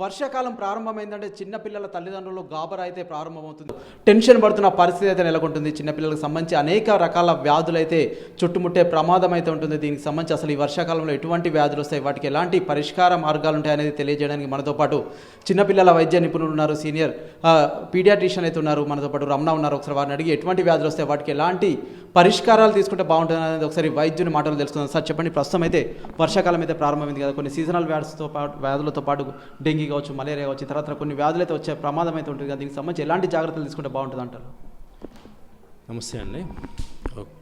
వర్షాకాలం ప్రారంభమైందంటే చిన్నపిల్లల తల్లిదండ్రులు గాబరా అయితే ప్రారంభమవుతుంది. టెన్షన్ పడుతున్న పరిస్థితి అయితే నెలకొంటుంది. చిన్నపిల్లలకు సంబంధించి అనేక రకాల వ్యాధులు అయితే చుట్టుముట్టే ప్రమాదం అయితే ఉంటుంది. దీనికి సంబంధించి అసలు ఈ వర్షాకాలంలో ఎటువంటి వ్యాధులు వస్తాయి? వాటికి ఎలాంటి పరిష్కార మార్గాలు ఉంటాయి అనేది తెలియజేయడానికి మనతో పాటు చిన్నపిల్లల వైద్య నిపుణులు ఉన్నారు. సీనియర్ పీడియాట్రిషియన్ అయితే ఉన్నారు. మనతో పాటు రమణ ఉన్నారు. ఒకసారి వారిని అడిగి ఎటువంటి వ్యాధులు వస్తాయి? వాటికి ఎలాంటి పరిష్కారాలు తీసుకుంటే బాగుంటుంది అనేది ఒకసారి వైద్యుని మాటలు తెలుసుకుందాం. సార్ చెప్పండి. ప్రస్తుతం అయితే వర్షాకాలం అయితే ప్రారంభమైంది కదా. కొన్ని సీజనల్ వ్యాధులతో పాటు వ్యాధులతో పాటు డెంగీ కావచ్చు మలేరియా కావచ్చు తర్వాత కొన్ని వ్యాధులు అయితే వచ్చే ప్రమాదం అయితే ఉంటుంది కదా దీనికి సంబంధించి ఎలాంటి జాగ్రత్తలు తీసుకుంటే బాగుంటుంది అంటారు? నమస్తే అండి. ఓకే.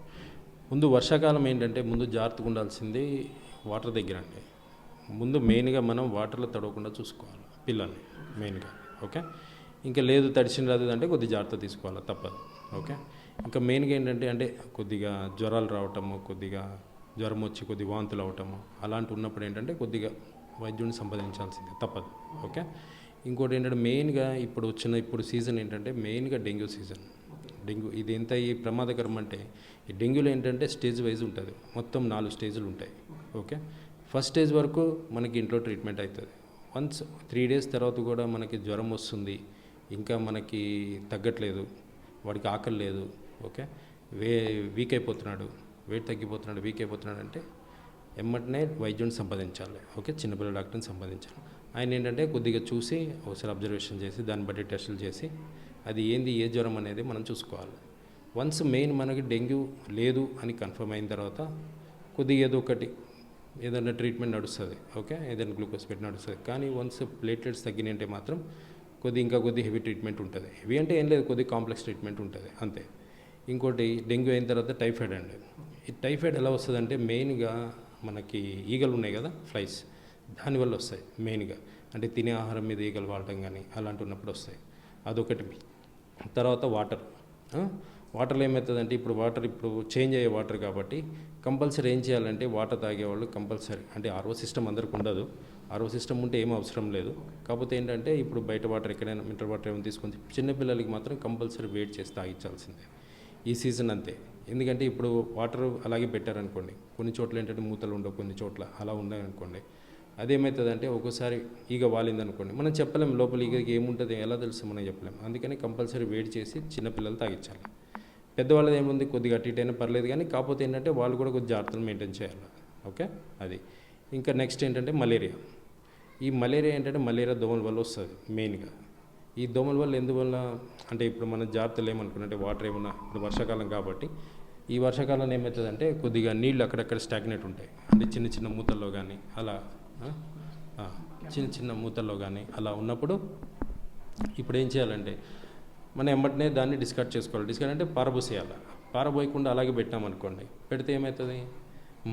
ముందు వర్షాకాలం ఏంటంటే ముందు జాగ్రత్తగా ఉండాల్సింది వాటర్ దగ్గర అండి. ముందు మెయిన్గా మనం వాటర్లో తడవకుండా చూసుకోవాలి పిల్లల్ని మెయిన్గా ఓకే? ఇంకా లేదు తడిచిన రాదు అంటే కొద్ది జాగ్రత్త తీసుకోవాలి తప్పదు ఓకే? ఇంకా మెయిన్గా ఏంటంటే అంటే కొద్దిగా జ్వరాలు రావటము కొద్దిగా జ్వరం వచ్చి కొద్ది వాంతులు అవటము అలాంటి ఉన్నప్పుడు ఏంటంటే కొద్దిగా వైద్యుడిని సంప్రదించాల్సిందే తప్పదు. ఓకే? ఇంకోటి ఏంటంటే మెయిన్గా ఇప్పుడు వచ్చిన ఇప్పుడు సీజన్ ఏంటంటే మెయిన్గా డెంగ్యూ సీజన్. డెంగ్యూ ఇది ఎంత ఈ ప్రమాదకరం అంటే ఈ డెంగ్యూలో ఏంటంటే స్టేజ్ వైజ్ ఉంటుంది. మొత్తం నాలుగు స్టేజ్లు ఉంటాయి. ఓకే? ఫస్ట్ స్టేజ్ వరకు మనకి ఇంట్లో ట్రీట్మెంట్ అవుతుంది వన్స్ త్రీ డేస్ తర్వాత కూడా మనకి జ్వరం వస్తుంది. ఇంకా మనకి తగ్గట్లేదు. వాడికి ఆకలి లేదు. ఓకే? వే వీక్ అయిపోతున్నాడు. వెయిట్ తగ్గిపోతున్నాడు. వీక్ అయిపోతున్నాడు అంటే ఎమ్మటనే వైద్యుని సంపాదించాలి ఓకే? చిన్నపిల్లల డాక్టర్ని సంపాదించాలి ఆయన ఏంటంటే కొద్దిగా చూసి ఒకసారి అబ్జర్వేషన్ చేసి దాన్ని బట్టి టెస్టులు చేసి అది ఏంది ఏ జ్వరం అనేది మనం చూసుకోవాలి. వన్స్ మెయిన్ మనకి డెంగ్యూ లేదు అని కన్ఫర్మ్ అయిన తర్వాత కొద్దిగా ఏదో ఒకటి ఏదైనా ట్రీట్మెంట్ నడుస్తుంది. ఓకే? ఏదైనా గ్లూకోజ్ పెట్టి నడుస్తుంది. కానీ వన్స్ ప్లేట్లెట్స్ తగ్గినంటే మాత్రం కొద్ది ఇంకా కొద్ది హెవీ ట్రీట్మెంట్ ఉంటుంది. హెవీ అంటే ఏం లేదు కొద్ది కాంప్లెక్స్ ట్రీట్మెంట్ ఉంటుంది. అంతే. ఇంకోటి డెంగ్యూ అయిన తర్వాత టైఫాయిడ్ అండి. ఈ టైఫాయిడ్ ఎలా వస్తుందంటే మెయిన్గా మనకి ఈగలు ఉన్నాయి కదా ఫ్లైస్ దానివల్ల వస్తాయి మెయిన్గా. అంటే తినే ఆహారం మీద ఈగలు వాడటం కానీ అలాంటి ఉన్నప్పుడు వస్తాయి. అదొకటి తర్వాత వాటర్. వాటర్లో ఏమవుతుందంటే ఇప్పుడు వాటర్ ఇప్పుడు చేంజ్ అయ్యే వాటర్ కాబట్టి కంపల్సరీ ఏం చేయాలంటే వాటర్ తాగేవాళ్ళు కంపల్సరీ. అంటే ఆర్ఓ సిస్టమ్ అందరికి ఉండదు. ఆర్ఓ సిస్టమ్ ఉంటే ఏం అవసరం లేదు. కాకపోతే ఏంటంటే ఇప్పుడు బయట వాటర్ ఎక్కడైనా మినరల్ వాటర్ ఏమైనా తీసుకొని చిన్నపిల్లలకి మాత్రం కంపల్సరీ వెయిట్ చేసి తాగించాల్సిందే. ఈ సీజన్ అంతే. ఎందుకంటే ఇప్పుడు వాటర్ అలాగే పెట్టారనుకోండి కొన్ని చోట్ల ఏంటంటే మూతలు ఉండవు కొన్ని చోట్ల అలా ఉన్నాయనుకోండి అదేమవుతుందంటే ఒక్కోసారి ఈగ వాలిందనుకోండి మనం చెప్పలేం లోపల ఈగకి ఏముంటుంది ఎలా తెలుసు మనం చెప్పలేం. అందుకని కంపల్సరీ వెయిట్ చేసి చిన్నపిల్లలు తాగించాలి పెద్దవాళ్ళది ఏముంది కొద్దిగా అటు ఇటైనా పర్లేదు కానీ కాకపోతే ఏంటంటే వాళ్ళు కూడా కొద్ది జాగ్రత్తలు మెయింటైన్ చేయాలి. ఓకే? అది. ఇంకా నెక్స్ట్ ఏంటంటే మలేరియా. ఈ మలేరియా ఏంటంటే మలేరియా దోమల వల్ల వస్తుంది మెయిన్గా. ఈ దోమల వల్ల ఎందువల్ల అంటే ఇప్పుడు మన జాగ్రత్తలు ఏమనుకున్నట్టే వాటర్ ఏమన్నా ఇప్పుడు వర్షాకాలం కాబట్టి ఈ వర్షాకాలంలో ఏమవుతుందంటే కొద్దిగా నీళ్ళు అక్కడక్కడ స్టాగ్నేట్ ఉంటాయి. అంటే చిన్న చిన్న మూతల్లో కానీ అలా చిన్న చిన్న మూతల్లో కానీ అలా ఉన్నప్పుడు ఇప్పుడు ఏం చేయాలంటే మనం ఎమ్మటనే దాన్ని డిస్కార్డ్ చేసుకోవాలి. డిస్కార్డ్ అంటే పారబోసేయాలి? పారబోయకుండా అలాగే పెట్టామనుకోండి పెడితే ఏమవుతుంది?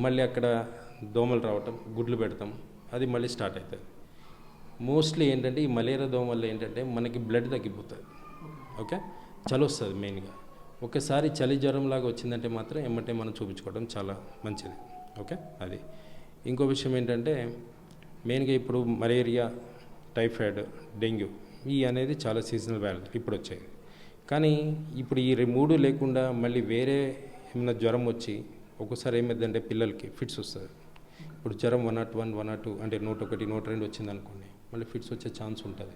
మళ్ళీ అక్కడ దోమలు రావటం గుడ్లు పెడతాం అది మళ్ళీ స్టార్ట్ అవుతుంది. మోస్ట్లీ ఏంటంటే ఈ మలేరియా దోమ వల్ల ఏంటంటే మనకి బ్లడ్ తగ్గిపోతుంది. ఓకే చలి వస్తుంది మెయిన్గా ఒకసారి చలి జ్వరం లాగా వచ్చిందంటే మాత్రం ఎమ్మటే మనం చూపించుకోవడం చాలా మంచిది. ఓకే అది. ఇంకో విషయం ఏంటంటే మెయిన్గా ఇప్పుడు మలేరియా టైఫాయిడ్ డెంగ్యూ ఈ అనేది చాలా సీజనల్ వ్యాధులు ఇప్పుడు వచ్చాయి. కానీ ఇప్పుడు ఈ మూడు లేకుండా మళ్ళీ వేరే ఏమైనా జ్వరం వచ్చి ఒక్కోసారి ఏమైందంటే పిల్లలకి ఫిట్స్ వస్తుంది. ఇప్పుడు జ్వరం one nought one one nought two అంటే నూట ఒకటి నూట రెండు వచ్చింది అనుకోండి మళ్ళీ ఫిట్స్ వచ్చే ఛాన్స్ ఉంటుంది.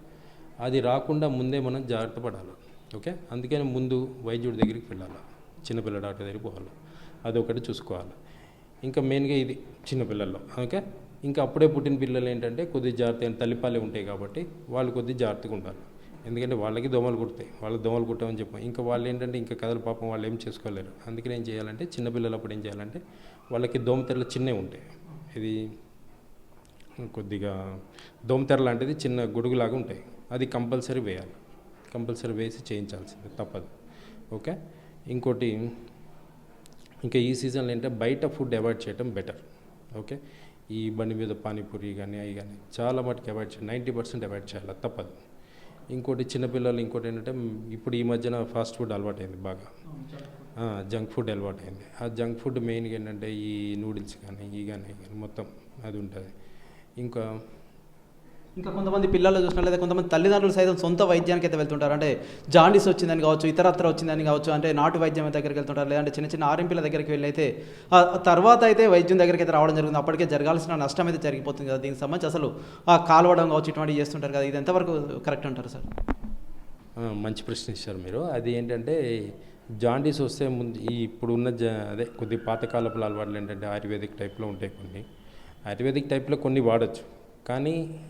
అది రాకుండా ముందే మనం జాగ్రత్త పడాలి. ఓకే? అందుకని ముందు వైద్యుడి దగ్గరికి వెళ్ళాలి. చిన్నపిల్ల డాక్టర్ దగ్గరికి పోవాలి. అదొకటి చూసుకోవాలి. ఇంకా మెయిన్గా ఇది చిన్నపిల్లల్లో ఓకే? ఇంకా అప్పుడే పుట్టిన పిల్లలు ఏంటంటే కొద్ది జాగ్రత్త తల్లిపాలే ఉంటాయి కాబట్టి వాళ్ళు కొద్ది జాగ్రత్తగా ఉండాలి. ఎందుకంటే వాళ్ళకి దోమలు కుడతాయి. వాళ్ళకి దోమలు కుట్టామని చెప్పాం. ఇంకా వాళ్ళు ఏంటంటే ఇంకా కథలు పాపం వాళ్ళు ఏం చేసుకోలేరు. అందుకని ఏం చేయాలంటే చిన్నపిల్లలు అప్పుడు ఏం చేయాలంటే వాళ్ళకి దోమతెరలు చిన్నవి ఉంటాయి. ఇది కొద్దిగా దోమతెర లాంటిది చిన్న గొడుగులాగా ఉంటాయి. అది కంపల్సరీ వేయాలి. కంపల్సరీ వేసి చేయించాల్సిందే తప్పదు. ఓకే? ఇంకోటి ఇంకా ఈ సీజన్లో ఏంటంటే బయట ఫుడ్ అవాయిడ్ చేయడం బెటర్. ఓకే? ఈ బండి మీద పానీపూరి కానీ అవి కానీ చాలా మటుకు అవాయిడ్ చేయాలి. నైంటీ పర్సెంట్ అవాయిడ్ చేయాలి. తప్పదు. ఇంకోటి చిన్నపిల్లలు ఇంకోటి ఏంటంటే ఇప్పుడు ఈ మధ్యన ఫాస్ట్ ఫుడ్ అలవాటైంది బాగా. జంక్ ఫుడ్ అలవాటైంది. ఆ జంక్ ఫుడ్ మెయిన్గా ఏంటంటే ఈ నూడిల్స్ కానీ ఈ కానీ కానీ మొత్తం అది ఉంటుంది. ఇంకా ఇంకా కొంతమంది పిల్లలు చూసినట్లయితే కొంతమంది తల్లిదండ్రులు సైతం సొంత వైద్యానికి అయితే వెళ్తుంటారు. అంటే జాండీస్ వచ్చిందని కావచ్చు ఇతరత్ర వచ్చిందని కావచ్చు అంటే నాటు వైద్యం దగ్గరికి వెళ్తుంటారు. లేదంటే చిన్న చిన్న ఆర్ఎంపీల దగ్గరికి వెళ్ళి అయితే ఆ తర్వాత అయితే వైద్యం దగ్గరికి అయితే రావడం జరుగుతుంది. అప్పటికే జరగాల్సిన నష్టం అయితే జరిగిపోతుంది కదా. దీనికి సంబంధించి అసలు ఆ కాలువడం కావచ్చు ఇటువంటివి చేస్తుంటారు కదా. ఇది ఎంతవరకు కరెక్ట్ అంటారు సార్? మంచి ప్రశ్న ఇచ్చారు మీరు. అది ఏంటంటే జాండీస్ వస్తే ముందు ఈ ఇప్పుడున్న జ అదే కొద్ది పాతకాలపు అలవాట్లు ఏంటంటే ఆయుర్వేదిక్ టైప్లో ఉంటాయి కొన్ని. ఆయుర్వేదిక్ టైప్లో కొన్ని వాడచ్చు. కానీ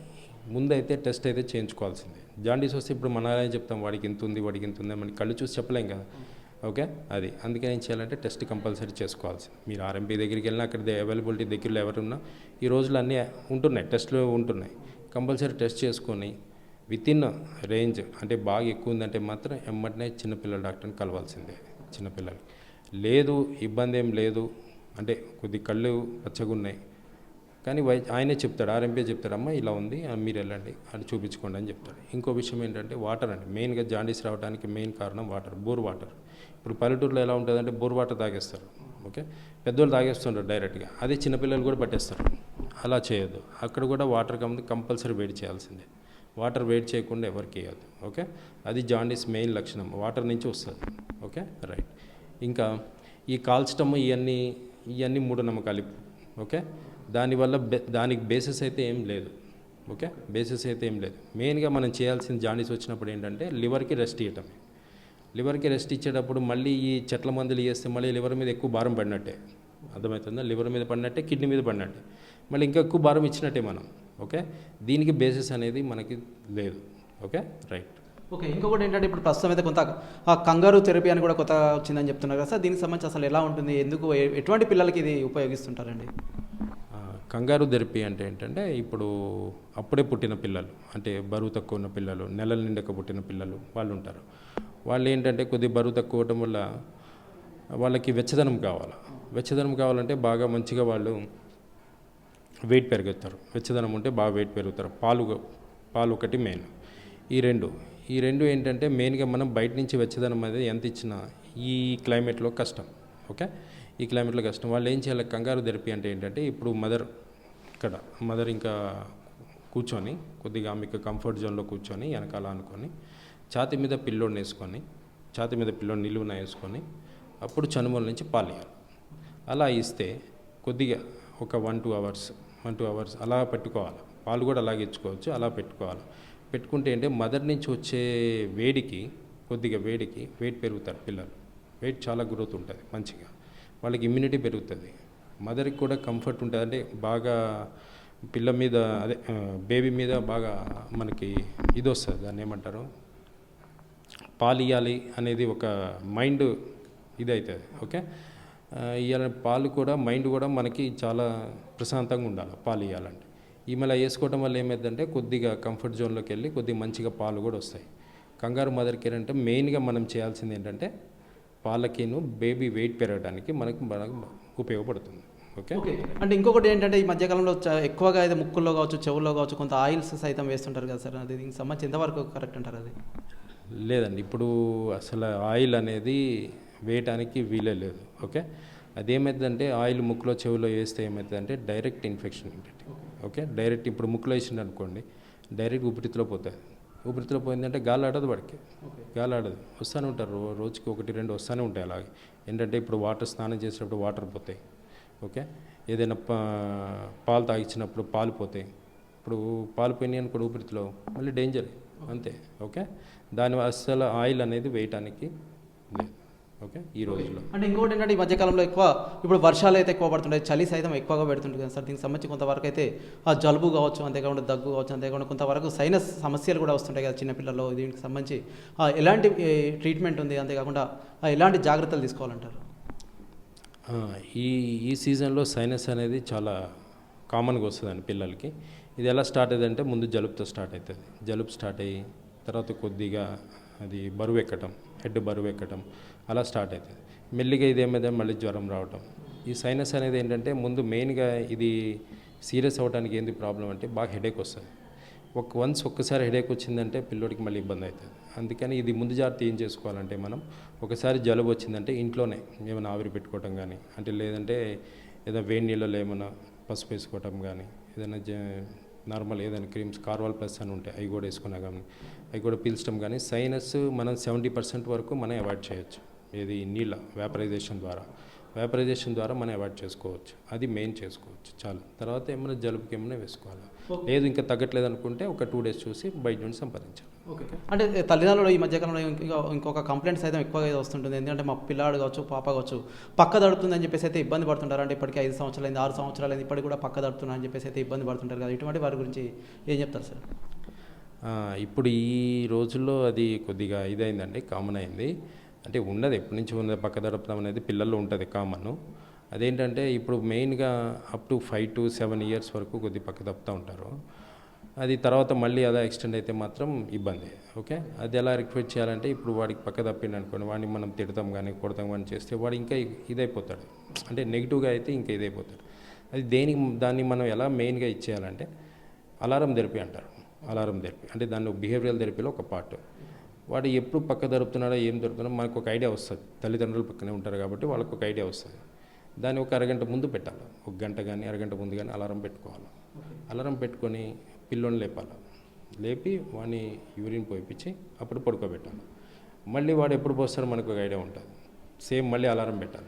ముందైతే టెస్ట్ అయితే చేయించుకోవాల్సిందే. జాండీస్ వస్తే ఇప్పుడు మన చెప్తాం వాడికి ఇంత ఉంది వాడికి ఇంత ఉంది మనకి కళ్ళు చూసి చెప్పలేం కదా. ఓకే? అది. అందుకని ఏం చేయాలంటే టెస్ట్ కంపల్సరీ చేసుకోవాల్సింది. మీరు ఆర్ఎంపీ దగ్గరికి వెళ్ళినా అక్కడ అవైలబిలిటీ దగ్గరలో ఎవరున్నా ఈ రోజులు అన్నీ ఉంటున్నాయి టెస్ట్లు ఉంటున్నాయి. కంపల్సరీ టెస్ట్ చేసుకొని విత్ ఇన్ రేంజ్ అంటే బాగా ఎక్కువ ఉందంటే మాత్రం ఎమ్మటనే చిన్నపిల్లల డాక్టర్ని కలవాల్సిందే. చిన్నపిల్లలు లేదు ఇబ్బంది ఏం లేదు. అంటే కొద్ది కళ్ళు పచ్చగా ఉన్నాయి కానీ వై ఆయనే చెప్తాడు ఆర్ఎంపీ చెప్తాడు అమ్మ ఇలా ఉంది మీరు వెళ్ళండి అది చూపించుకోండి అని చెప్తాడు. ఇంకో విషయం ఏంటంటే వాటర్ అండి మెయిన్గా జాండీస్ రావడానికి మెయిన్ కారణం వాటర్ బోర్ వాటర్. ఇప్పుడు పల్లెటూరులో ఎలా ఉంటుందంటే బోర్ వాటర్ తాగేస్తారు ఓకే? పెద్దోళ్ళు తాగేస్తుంటారు డైరెక్ట్గా అదే చిన్నపిల్లలు కూడా పట్టేస్తారు. అలా చేయొద్దు అక్కడ కూడా వాటర్ కమ్ కంపల్సరీ వెయిట్ చేయాల్సిందే. వాటర్ వెయిట్ చేయకుండా ఎవరికి వేయద్దు ఓకే? అది జాండీస్ మెయిన్ లక్షణం వాటర్ నుంచి వస్తుంది ఓకే? రైట్. ఇంకా ఈ కాల్చటము ఇవన్నీ ఇవన్నీ మూఢనమ్మకాలు ఓకే? దానివల్ల బే దానికి బేసిస్ అయితే ఏం లేదు. ఓకే బేసిస్ అయితే ఏం లేదు. మెయిన్గా మనం చేయాల్సిన జాండీస్ వచ్చినప్పుడు ఏంటంటే లివర్కి రెస్ట్ ఇవ్వటమే లివర్కి రెస్ట్ ఇచ్చేటప్పుడు మళ్ళీ ఈ చెట్ల మందులు వేస్తే మళ్ళీ లివర్ మీద ఎక్కువ భారం పడినట్టే. అర్థమవుతుందా? లివర్ మీద పడినట్టే కిడ్నీ మీద పడినట్టే. మళ్ళీ ఇంకా ఎక్కువ భారం ఇచ్చినట్టే మనం. ఓకే దీనికి బేసిస్ అనేది మనకి లేదు. ఓకే రైట్ ఓకే ఇంకొకటి ఏంటంటే ఇప్పుడు ప్రస్తుతం అయితే కొంత కంగారు థెరపీ అని కూడా కొత్త వచ్చిందని చెప్తున్నారు కదా సార్. దీనికి సంబంధించి అసలు ఎలా ఉంటుంది? ఎందుకు? ఎటువంటి పిల్లలకి ఇది ఉపయోగిస్తుంటారండి? కంగారు థెరపీ అంటే ఏంటంటే ఇప్పుడు అప్పుడే పుట్టిన పిల్లలు అంటే బరువు తక్కువ ఉన్న పిల్లలు నెలల నిండక పుట్టిన పిల్లలు వాళ్ళు ఉంటారు వాళ్ళు ఏంటంటే కొద్ది బరువు తక్కువ అవటం వల్ల వాళ్ళకి వెచ్చదనం కావాలి. వెచ్చదనం కావాలంటే బాగా మంచిగా వాళ్ళు వెయిట్ పెరుగుతారు. వెచ్చదనం ఉంటే బాగా వెయిట్ పెరుగుతారు. పాలు పాలు ఒకటి మెయిన్. ఈ రెండు ఈ రెండు ఏంటంటే మెయిన్గా మనం బయట నుంచి వెచ్చదనం అనేది ఎంత ఇచ్చినా ఈ క్లైమేట్లో కష్టం. ఓకే? ఈ క్లైమేట్లో కష్టం. వాళ్ళు ఏం చేయాలి? కంగారు థెరపీ అంటే ఏంటంటే ఇప్పుడు మదర్ ఇక్కడ మదర్ ఇంకా కూర్చొని కొద్దిగా మీకు కంఫర్ట్ జోన్లో కూర్చొని వెనకాల అనుకొని ఛాతి మీద పిల్లోడిని వేసుకొని ఛాతి మీద పిల్లోని నిలువున వేసుకొని అప్పుడు చనుమల నుంచి పాలు ఇవ్వాలి అలా ఇస్తే కొద్దిగా ఒక one two hours one two hours అలా పెట్టుకోవాలి. పాలు కూడా అలాగే ఇచ్చుకోవచ్చు అలా పెట్టుకోవాలి. పెట్టుకుంటే ఏంటంటే మదర్ నుంచి వచ్చే వేడికి కొద్దిగా వేడికి వెయిట్ పెరుగుతారు పిల్లలు. వెయిట్ చాలా గ్రోత్ ఉంటుంది మంచిగా. వాళ్ళకి ఇమ్యూనిటీ పెరుగుతుంది. మదర్కి కూడా కంఫర్ట్ ఉంటుంది. అంటే బాగా పిల్ల మీద అదే బేబీ మీద బాగా మనకి ఇది వస్తుంది. దాన్ని ఏమంటారు? పాలు ఇవ్వాలి అనేది ఒక మైండ్ ఇది అవుతుంది ఓకే ఇవాళ పాలు కూడా మైండ్ కూడా మనకి చాలా ప్రశాంతంగా ఉండాలి పాలు ఇవ్వాలంటే ఈ మళ్ళీ వేసుకోవడం వల్ల ఏమైందంటే కొద్దిగా కంఫర్ట్ జోన్లోకి వెళ్ళి కొద్దిగా మంచిగా పాలు కూడా వస్తాయి. కంగారు మదర్ కేర్ అంటే మెయిన్గా మనం చేయాల్సింది ఏంటంటే పాలకిను బేబీ వెయిట్ పెరగడానికి మనకు మనకు ఉపయోగపడుతుంది. ఓకే? ఓకే. అంటే ఇంకొకటి ఏంటంటే ఈ మధ్యకాలంలో ఎక్కువగా అయితే ముక్కుల్లో కావచ్చు చెవుల్లో కావచ్చు కొంత ఆయిల్స్ సైతం వేస్తుంటారు కదా సార్. అది దీనికి సంబంధించి ఎంతవరకు కరెక్ట్ అంటారు అది? లేదండి. ఇప్పుడు అసలు ఆయిల్ అనేది వేయటానికి వీలే లేదు. ఓకే? అదేమవుతుందంటే ఆయిల్ ముక్కులో చెవిలో వేస్తే ఏమవుతుందంటే డైరెక్ట్ ఇన్ఫెక్షన్ ఉంటుంది. ఓకే. డైరెక్ట్ ఇప్పుడు ముక్కులో వేసిండు అనుకోండి డైరెక్ట్ ఊపిరితిత్తులో పోతుంది ఊపిరితిత్తులో పోయిందంటే గాలి ఆడదు వాడికి. గాలి ఆడదు. వస్తూనే ఉంటారు. రోజుకి ఒకటి రెండు వస్తూనే ఉంటాయి అలాగే. ఏంటంటే ఇప్పుడు వాటర్ స్నానం చేసేటప్పుడు వాటర్ పోతాయి. ఓకే? ఏదైనా పా పాలు తాగించినప్పుడు పాలు పోతాయి. ఇప్పుడు పాలు పోయినాయి అనుకోండి ఊపిరితిత్తులో మళ్ళీ డేంజర్. అంతే. ఓకే? దాని అస్సలు ఆయిల్ అనేది వేయటానికి లేదు. ఓకే? ఈ రోజుల్లో. అంటే ఇంకోటి ఏంటంటే ఈ మధ్యకాలంలో ఎక్కువ ఇప్పుడు వర్షాలు అయితే ఎక్కువ పడుతుంటాయి చలి సైతం ఎక్కువగా పెడుతుంటుంది కదా సార్. దీనికి సంబంధించి కొంతవరకు అయితే ఆ జలుబు కావచ్చు అంతేకాకుండా దగ్గు కావచ్చు అంతేకాకుండా కొంతవరకు సైనస్ సమస్యలు కూడా వస్తుంటాయి కదా చిన్నపిల్లల్లో. దీనికి సంబంధించి ఎలాంటి ట్రీట్మెంట్ ఉంది? అంతేకాకుండా ఎలాంటి జాగ్రత్తలు తీసుకోవాలంటారు? ఈ ఈ సీజన్లో సైనస్ అనేది చాలా కామన్గా వస్తుందండి పిల్లలకి. ఇది ఎలా స్టార్ట్ అయ్యిందంటే ముందు జలుబుతో స్టార్ట్ అవుతుంది. జలుబు స్టార్ట్ అయ్యి తర్వాత కొద్దిగా అది బరువు ఎక్కటం హెడ్ బరువు ఎక్కటం అలా స్టార్ట్ అవుతుంది మెల్లిగా ఇది మళ్ళీ జ్వరం రావటం. ఈ సైనస్ అనేది ఏంటంటే ముందు మెయిన్గా ఇది సీరియస్ అవ్వడానికి ఏంది ప్రాబ్లం అంటే బాగా హెడేక్ వస్తుంది. ఒక వన్స్ ఒక్కసారి హెడేక్ వచ్చిందంటే పిల్లోడికి మళ్ళీ ఇబ్బంది అవుతుంది అందుకని ఇది ముందు జాగ్రత్త ఏం చేసుకోవాలంటే మనం ఒకసారి జలుబు వచ్చిందంటే ఇంట్లోనే ఏమైనా ఆవిరి పెట్టుకోవటం కానీ అంటే లేదంటే ఏదో వేడి నీళ్ళలో ఏమైనా పసుపు వేసుకోవటం కానీ ఏదైనా జ నార్మల్ ఏదైనా క్రీమ్స్ కార్వాల్ ప్లస్ అని ఉంటాయి అవి కూడా వేసుకున్నా కానీ అవి కూడా పీల్చడం కానీ సైనస్ మనం సెవెంటీ పర్సెంట్ వరకు మనం అవాయిడ్ చేయొచ్చు. ఇది నీళ్ళ వ్యాపరైజేషన్ ద్వారా. వ్యాపరైజేషన్ ద్వారా మనం అవాయిడ్ చేసుకోవచ్చు. అది మెయిన్ చేసుకోవచ్చు. చాలు. తర్వాత ఏమైనా జలుబుకి ఏమైనా వేసుకోవాలి? లేదు ఇంకా తగ్గట్లేదు అనుకుంటే ఒక టూ డేస్ చూసి బయట నుండి సంపాదించాలి ఓకే. అంటే తల్లిదండ్రులు ఈ మధ్యకాలంలో ఇంకా ఇంకొక కంప్లైంట్ సైతం ఎక్కువగా వస్తుంటుంది. ఎందుకంటే మా పిల్లాడు కావచ్చు పాప కావచ్చు పక్క దడుతుందని చెప్పేసి అయితే ఇబ్బంది పడుతుంటారు. అంటే ఇప్పటికి ఐదు సంవత్సరాలు అయింది ఆరు సంవత్సరాలు అయింది ఇప్పటికి కూడా పక్క దడుతున్నా అని చెప్పేసి అయితే ఇబ్బంది పడుతుంటారు కదా. ఇటువంటి వారి గురించి ఏం చెప్తారు సార్? ఇప్పుడు ఈ రోజుల్లో అది కొద్దిగా ఇదైందండి కామన్ అయింది. అంటే ఉన్నది ఎప్పటి నుంచి ఉన్నది పక్క దడపడం అనేది పిల్లల్లో ఉంటుంది కామన్. అదేంటంటే ఇప్పుడు మెయిన్గా up to five to seven years వరకు కొద్ది పక్క తప్పుతూ ఉంటారు. అది తర్వాత మళ్ళీ అలా ఎక్స్టెండ్ అయితే మాత్రం ఇబ్బంది ఓకే? అది ఎలా రిక్వెస్ట్ చేయాలంటే ఇప్పుడు వాడికి పక్క తప్పింది అనుకోండి వాడిని మనం తిడతాం కానీ కొడతాం కానీ చేస్తే వాడు ఇంకా ఇదైపోతాడు. అంటే నెగిటివ్గా అయితే ఇంకా ఇదైపోతాడు. అది దేనికి దాన్ని మనం ఎలా మెయిన్గా ఇచ్చేయాలంటే అలారం థెరపీ అంటారు. అలారం థెరపీ అంటే దాన్ని బిహేవియల్ థెరపీలో ఒక పార్ట్. వాడు ఎప్పుడు పక్క దొరుకుతున్నాడో ఏం దొరుకుతున్నాడో మనకు ఒక ఐడియా వస్తుంది. తల్లిదండ్రులు పక్కనే ఉంటారు కాబట్టి వాళ్ళకు ఒక ఐడియా వస్తుంది. దాన్ని ఒక అరగంట ముందు పెట్టాలి. ఒక గంట కానీ అరగంట ముందు కానీ అలారం పెట్టుకోవాలి. అలారం పెట్టుకొని పిల్లోని లేపాలి. లేపి వాడిని యూరిన్ పోయిపించి అప్పుడు పడుకోబెట్టాలి. మళ్ళీ వాడు ఎప్పుడు పోస్తాడో మనకు ఒక ఐడియా ఉంటుంది. సేమ్ మళ్ళీ అలారం పెట్టాలి.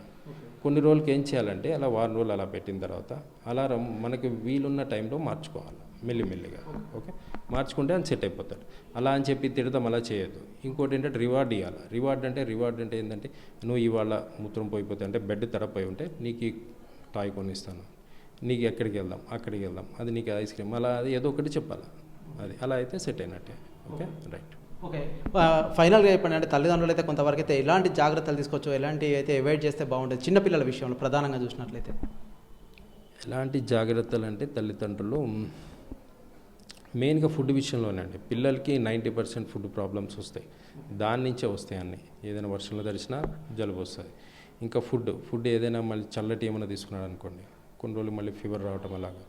కొన్ని రోజులకి ఏం చేయాలంటే అలా వారం రోజులు అలా పెట్టిన తర్వాత అలారం మనకి వీలున్న టైంలో మార్చుకోవాలి. మెల్లిమెల్లిగా. ఓకే? మార్చుకుంటే అని సెట్ అయిపోతాడు. అలా అని చెప్పి తిడతాం అలా చేయొద్దు. ఇంకోటి ఏంటంటే రివార్డ్ ఇవ్వాలి రివార్డ్ అంటే రివార్డ్ అంటే ఏంటంటే నువ్వు ఇవాళ మూత్రం పోయిపోతే అంటే బెడ్ తడపోయి ఉంటే నీకు టాయ్ కొనిస్తాను. నీకు ఎక్కడికి వెళ్దాం అక్కడికి వెళ్దాం. అది నీకు ఐస్ క్రీమ్. అలా అది ఏదో ఒకటి చెప్పాలి. అది అలా అయితే సెట్ అయినట్టే. ఓకే? రైట్. ఓకే. ఫైనల్గా చెప్పండి. అంటే తల్లిదండ్రులు అయితే కొంతవరకు అయితే ఎలాంటి జాగ్రత్తలు తీసుకోవచ్చు? ఎలాంటి అయితే అవాయిడ్ చేస్తే బాగుంటుంది? చిన్నపిల్లల విషయంలో ప్రధానంగా చూసినట్లయితే. ఎలాంటి జాగ్రత్తలు అంటే తల్లిదండ్రులు మెయిన్గా ఫుడ్ విషయంలోనే అండి. పిల్లలకి నైంటీ పర్సెంట్ ఫుడ్ ప్రాబ్లమ్స్ వస్తాయి. దాని నుంచే వస్తాయి అన్నీ. ఏదైనా వర్షంలో తడిచినా జలుబు వస్తుంది. ఇంకా ఫుడ్ ఫుడ్ ఏదైనా మళ్ళీ చల్లటి ఏమైనా తీసుకున్నాడు అనుకోండి కొన్ని రోజులు మళ్ళీ ఫీవర్ రావటం అలాగా.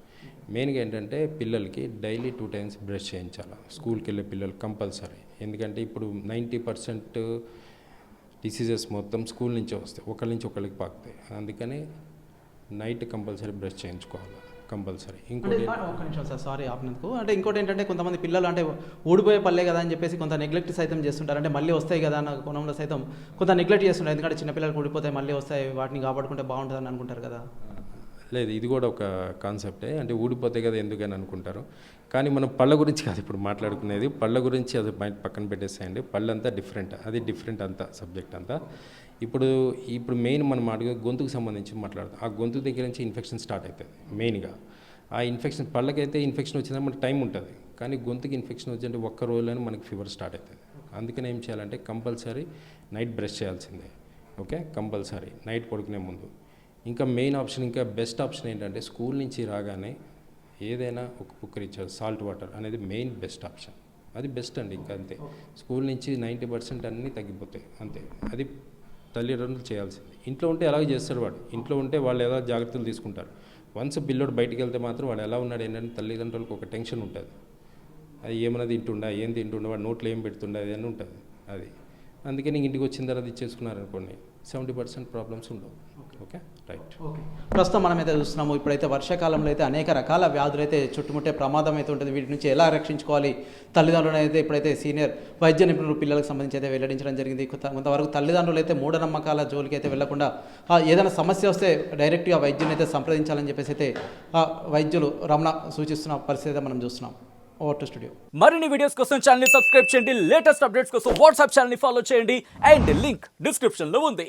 మెయిన్గా ఏంటంటే పిల్లలకి డైలీ టూ టైమ్స్ బ్రష్ చేయించాలి. స్కూల్కి వెళ్ళే పిల్లలు కంపల్సరీ. ఎందుకంటే ఇప్పుడు నైంటీ పర్సెంట్ డిసీజెస్ మొత్తం స్కూల్ నుంచే వస్తాయి. ఒకరి నుంచి ఒకరికి పాకుతాయి. అందుకని నైట్ కంపల్సరీ బ్రష్ చేయించుకోవాలి. కంపల్సరీ. ఇంకోటి ఒక్క నిమిషం సార్ సారీ ఆపినందుకు. అంటే ఇంకోటి ఏంటంటే కొంతమంది పిల్లలు అంటే ఊడిపోయే పల్లె కదా అని చెప్పేసి కొంత నెగ్లెక్ట్ సైతం చేస్తుంటారు. అంటే మళ్ళీ వస్తాయి కదా అన్న కోణంలో సైతం కొంత నెగ్లెక్ట్ చేస్తుంటారు. ఎందుకంటే చిన్నపిల్లలకు ఊడిపోతాయి మళ్ళీ వస్తాయి వాటిని కాపాడుకుంటే బాగుంటుందని అనుకుంటారు కదా. లేదు ఇది కూడా ఒక కాన్సెప్టే అంటే ఊడిపోతే కదా ఎందుకని అనుకుంటారు. కానీ మనం పళ్ళ గురించి కాదు ఇప్పుడు మాట్లాడుకునేది పళ్ళ గురించి అది పక్కన పెట్టేసేయండి. పళ్ళు అంతా డిఫరెంట్ అది డిఫరెంట్ అంతా సబ్జెక్ట్ అంతా. ఇప్పుడు ఇప్పుడు మెయిన్ మనం మాట్లాడే గొంతుకు సంబంధించి మాట్లాడతాం. ఆ గొంతు దగ్గర నుంచి ఇన్ఫెక్షన్ స్టార్ట్ అవుతుంది మెయిన్గా ఆ ఇన్ఫెక్షన్ పళ్ళకైతే ఇన్ఫెక్షన్ వచ్చిన మనకి టైం ఉంటుంది. కానీ గొంతుకి ఇన్ఫెక్షన్ వచ్చింటే ఒక్క రోజులోనే మనకి ఫీవర్ స్టార్ట్ అవుతుంది అందుకని ఏం చేయాలంటే కంపల్సరీ నైట్ బ్రష్ చేయాల్సిందే. ఓకే? కంపల్సరీ. నైట్ పడుకునే ముందు. ఇంకా మెయిన్ ఆప్షన్ ఇంకా బెస్ట్ ఆప్షన్ ఏంటంటే స్కూల్ నుంచి రాగానే ఏదైనా ఒక పుక్కరిచ్చారు సాల్ట్ వాటర్ అనేది మెయిన్ బెస్ట్ ఆప్షన్. అది బెస్ట్ అండి ఇంకా అంతే. స్కూల్ నుంచి నైంటీ పర్సెంట్ అన్నీ తగ్గిపోతాయి అంతే. అది తల్లిదండ్రులు చేయాల్సింది. ఇంట్లో ఉంటే అలాగే చేస్తాడు వాడు. ఇంట్లో ఉంటే వాళ్ళు ఎలా జాగ్రత్తలు తీసుకుంటారు? వన్స్ పిల్లోడు బయటికి వెళ్తే మాత్రం వాడు ఎలా ఉన్నాడు ఏంటంటే తల్లిదండ్రులకు ఒక టెన్షన్ ఉంటుంది. అది ఏమైనా తింటుండా ఏం తింటుండా వాడు నోట్లో ఏం పెడుతుండా అది అని ఉంటుంది. అది. అందుకని ఇంటికి వచ్చిన తర్వాత ఇచ్చేసుకున్నారు అనుకోండి సెవెంటీ పర్సెంట్ ప్రాబ్లమ్స్ ఉండవు. ఓకే రైట్ ఓకే ప్రస్తుతం మనం అయితే చూస్తున్నాము ఇప్పుడైతే వర్షాకాలంలో అయితే అనేక రకాల వ్యాధులు అయితే చుట్టుముట్టే ప్రమాదం అయితే ఉంటుంది. వీటి నుంచి ఎలా రక్షించుకోవాలి? తల్లిదండ్రులు అయితే ఇప్పుడైతే సీనియర్ వైద్య నిపుణులు పిల్లలకు సంబంధించి అయితే వెల్లడించడం జరిగింది. కొంత కొంతవరకు తల్లిదండ్రులు అయితే మూఢనమ్మకాల జోలికి అయితే వెళ్ళకుండా ఏదైనా సమస్య వస్తే డైరెక్ట్గా వైద్యుని అయితే సంప్రదించాలని చెప్పేసి అయితే ఆ, వైద్యులు రమణ సూచిస్తున్న పరిస్థితి అయితే మనం చూస్తున్నాం. ఓవర్ టు స్టూడియో మరిన్ని వీడియోస్ కోసం ఛానల్ సబ్స్క్రైబ్ చేయండి. లేటెస్ట్ అప్డేట్స్ కోసం వాట్సాప్ ఛానల్ ఫాలో చేయండి. అండ్ లింక్ డిస్క్రిప్షన్లో ఉంది.